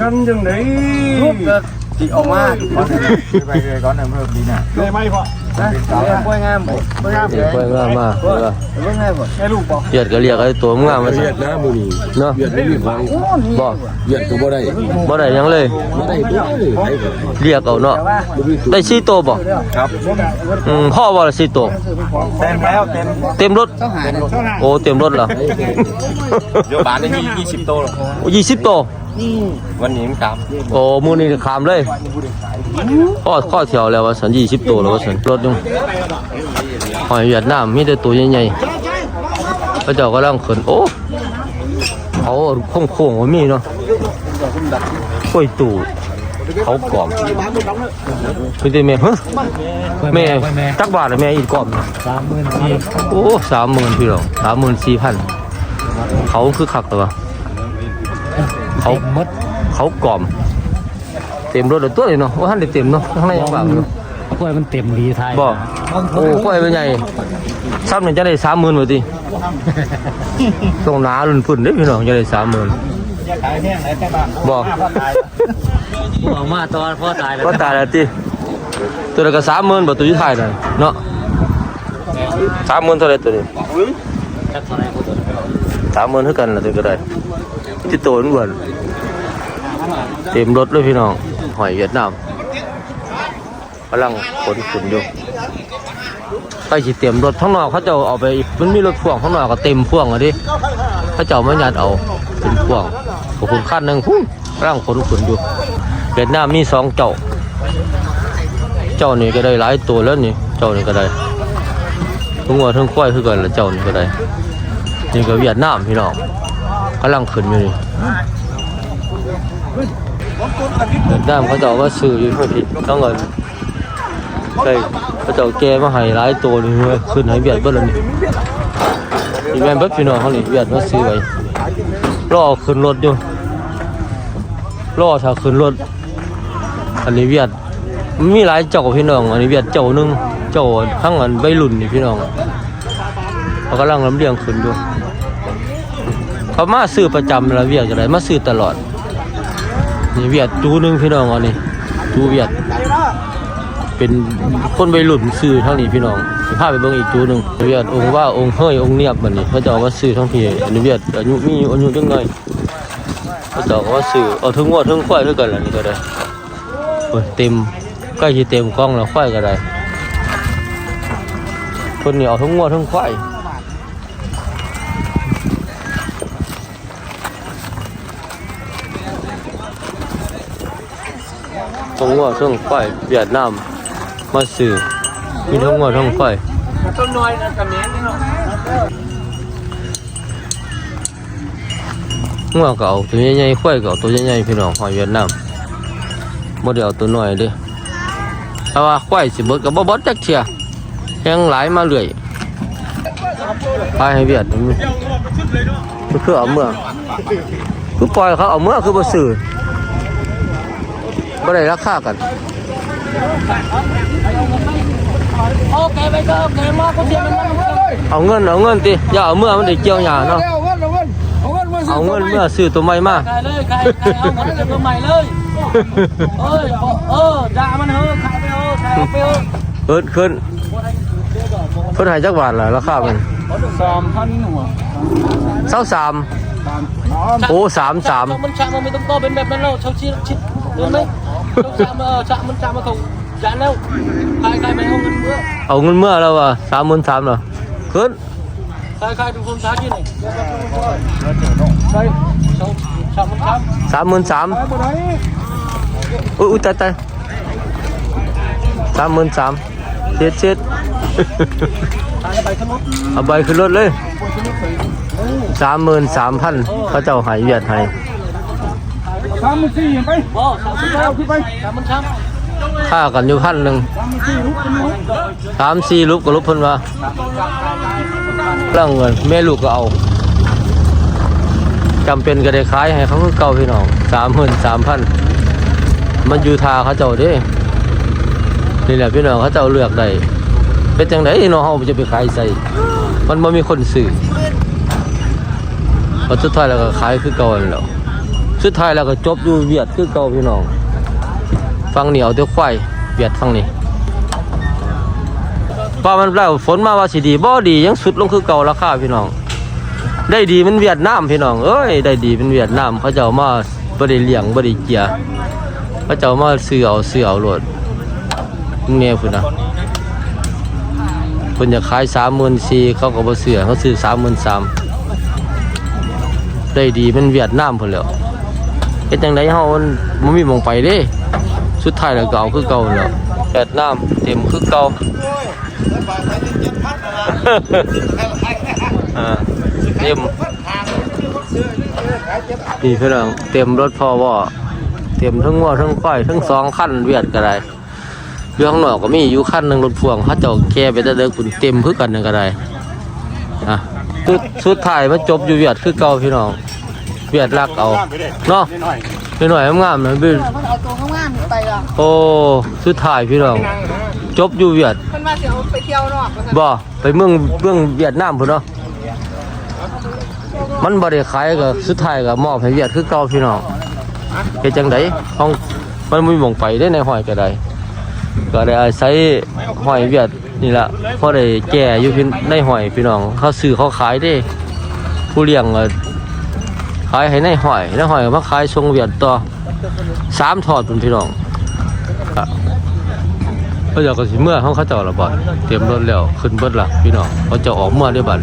กันจังไดรูปก็สิออกมาก่อนไปเลยก่อนนะเมื่อดีน่ะได้ไหมพ่อนะเรียกกล้วยงามบ่บ่งามเด็กค่อยงามมาเออเบิ่งให้บ่ให้ลูกบ่เวียดก็เรียกไอ้ตัวงามมาสิเวียดนะมือนี้เนาะเวียดไม่มีฟังบ่เวียดก็บ่ได้บ่ได้หยังเลยบ่ได้ตัวเลยไอ้ก็เรียกเอาเนาะบ่มีตัวได้สี่ตัวบ่ครับอืมพ่อบ่ละสี่ตัวเต็มแล้วเต็มเต็มรถต้องหาโอ้เต็มรถแล้วเดี๋ยวบาทได้มี20โตแล้วโอ้ยี่สิบตัววันนี้มันครับโอ้มูนี่ขามเลยข้อข้อแถวแล้วว่าสันยี่สิบตัวแล้วว่าสันรถยังหอยเวียดนามมีแต่ตัวใหญ่ๆพระเจ้ากำลังขึ้นโอ้เขาโค้งๆว่ามีเนาะกล้วยตู่เขากล่อมคือแต่แม่เฮ้ยแม่จักบาทเลยแม่อีกกล่อมสามหมื่นสี่โอ้สามหมื่นพี่หรองสามหมื่นสี่พันเขาคือคักเลยวะ เขาเขากล่อม เต็มรถเลยตัวเลยเนาะว่าท่านได้เต็มเนาะข้างในยังบางเนาะกล้วยมันเต็มดีไทยบ่โอ้ค่อยเป็นใหญ่ซ้ำเนี่ยจะได้สามหมื่นบ่ติต้องหนาลุ่นฝุ่นเด้อพี่น้องจะได้สามหมื่นบ่ออกมาตอนพ่อตายแล้วก็ตายแล้วติตัวละก็สามหมื่นบ่ตัวอยู่ท้ายนั่นเนาะสามหมื่นเท่าไหรตัวนี้จักเท่าไหร่คนตัวสามหมื่นเท่ากันละตัวก็ได้ ที่โตนอ้วนเต็มรถเลยพี่น้อง หอยเวียดนามกำลังขนขุนอยู่ไปสิเต็มรถข้างนอกเขาจะเอาไปมันมีรถพ่วงข้างนอกก็เต็มพ่วงอะดิเขาจะเอามายัดเอาเป็นพ่วงขอบคุณขั้นหนึ่งพุ่งร่างขนขุนอยู่เวียดนามมีสองเจ้า เจ้านี่ก็ได้หลายตัวแล้วนี่ เจ้านี่ก็ได้ทั้งวัวทั้งควายคือกันละเจ้านี่ก็ได้นี่ก็เวียดนามพี่น้อง กำลังขึ้นอยู่นี่เดนามเขาจะเอามาซื้ออยู่เพื่อที่ต้องเงินได้พระเจ้าแกมาให้หลายตัวนี่เว้ยขึ้นให้เวียดเบิดแล้วนี่นี่แม่เบิดพี่น้องเขานี่เวียดมาซื้อไว้รอขึ้นรถอยู่รอถ้าขึ้นรถอันนี้เวียดมีหลายเจ้าพี่น้องอันนี้เวียดเจ้าหนึงเจ้าข้างอันใบรุ่นนี่พี่น้องเขากำลังลำเลียงขึ้นอยู่ เขามาซื้อประจำแล้วเวียดจะได้มาซื้อตลอด นี่เวียดจูหนึงพี่น้องอันนี้จูเวียด เป็นคนวัยรุ่นซื้อทั้งนี้พี่น้องสิพาไปเบิ่งอีกตัวหนึ่งเวียดองค์ว่าองค์เฮ้ยองค์เนียบมันนี่เขาจะเอามาซื้อทั้งพี่อันนี้เวียดอายุมีอายุจังไงเขาจะเอามาซื้อเอาทั้งงวทั้งควายเท่ากันล่ะนี่ก็ได้โอ้ยเต็มใกล้สิเต็มกล้องแล้วควายก็ได้คนนี้เอาทั้งงวทั้งควาย ทั้งงวดทั้งควายเวียดนามมาซื้อมีทั้งงวดทั้งควายต้นน้อยนะกับแม่นี่เนาะงัวก็เอาตัวใหญ่ๆควายก็เอาตัวใหญ่ๆพี่น้องหอยเวียดนามบ่ได้เอาตัวน้อยเด้แต่ว่าควายสิเบิดก็บ่บดจักเที่ยยังหลายมาเรื่อยไปให้เวียดมันคือเอาเมื่อคือปล่อยเขาเอาเมื่อคือบ่ซื้อ บ่ได้ราคากันโอเคไปก็โอเคมากก็เสียมันมันเอาเงินเอาเงินติอย่าเอาเมื่อมันได้เกี่ยวหญ้าเนาะเอาเงินเอาเงินเอาเงินมาเอาเงินเมื่อซื้อตัวใหม่มาขายเลยขายขายเอาหมดเลยตัวใหม่เลยเอ้ยเออด่ามันเถอะขายไปเถอะขายไปเถอะเพิ่นขึ้นเพิ่นให้จักบาทล่ะราคามันสามพันหัว23โอ้33มันชะมันไม่ต้องโตเป็นแบบนั้นแล้วเช่าชิดชิดเห็นไหม ชะมาชะมันชะมาถูกจานแล้วขายขายไปเอาเงินเมื่อเอาเงินเมื่อแล้วว่ะสามหมื่นสามเหรอขึ้นขายขายดูคนช้าที่ไหนใช่ชะมันชะสามหมื่นสามไปบ่ได้อุ้ยอุ้ยตายตายสามหมื่นสามเช็ดเช็ดขายไปทั้งหมดเอาใบขึ้นรถเลยสามหมื่นสามพันเขาเจ้าใหายเวียดให้ สามหมื่นสี่ไปบ่สามสิบแล้วขึ้นไปชะมันชะค่ากันอยู่พันหนึ่งสามสี่ลูกเป็นลูกสามสี่ลูกก็ลูกเพิ่นว่าเรื่องเงินแม่ลูกก็เอาจำเป็นก็ได้ขายให้เขาคือเก่าพี่น้องสามหมื่นสามพันมันอยู่ทาเขาเจ้าด้นี่แหละพี่น้องเขาเจ้าเลือกได้เป็นจังไดเนาะเฮาจะไปขายใส่มันบ่มีคนซื้อพอสุดท้ายแล้วก็ขายคือเก่าแหล้ว สุดท้ายแล้วก็จบอยู่เวียดคือเก่าพี่น้องฟังเหนียวเดี๋ยวควายเวียดฟังนี้ป้ามันแล้วฝนมาว่าสิดีบ่ดียังสุดลงคือเก่าราคาพี่น้อง ได้ดีมันเวียดนามพี่น้องเอ้ยได้ดีเป็นเวียดนามเขาเจ้ามาบ่ได้เลียงบ่ได้เกียเขาเจ้ามาซื้อเอาซื้อเอาโลดมึงแน่พุ่นะเพิ่นจะขาย34,000เขาก็บ่ซื้อเขาซื้อ33,000ได้ดีมันเวียดนามพุ่นแล้ว ฮ็ดจังไดเฮามันบ่มีหม่องไปเด้สุดท้ายแล้วก็เอาคือเก่าแล้วเวียดนามเต็มคือเก่าอ่าเต็มนี่พี่น้องเต็มรถพอว่าเต็มทั้งวัวทั้งควายทั้งสองคันเวียดก็ได้เรื่องข้างนอกก็มีอยู่คันหนึ่งรถพ่วงเขาเจ้าแก่ไปแต่เด็กคุณเต็มคือกันหนั่นก็ได้อะสุดสุดท้ายมาจบอยู่เวียดคือเก่าพี่น้อง เวียดรักเอาเนาะพี่หน่อยงามๆนะพี่มันเอาตัวงามๆไปอะโอ้สุดท้ายพี่น้องจบอยู่เวียดเพิ่นว่าสิเอาไปเที่ยวนอกว่าซั่นบ่ไปเมืองเมืองเวียดนามพุ่นเนาะมันบ่ได้ขายก็สุดท้ายก็มอบให้เวียดคือเก่าพี่น้องเฮ็ดจังไดห้องมันบ่มีหม่องไปได้ในห้อยก็ได้ก็ได้อาศัยห้อยเวียดนี่ล่ะพอได้แก่อยู่พี่ในห้อยพี่น้องเขาซื้อเขาขายเด้ผู้เลี้ยงก็ ขายให้ในหอยในห้อยก็มาขายทรงเวียดต่อสามทอดเป็นพี่น้องก็เขาเจ้าก็สิเมื่อของเขาเจ้าละบ่เตรียมรถแล้วขึ้นเบิดละพี่น้องเขาจะออกเมื่อได้บัด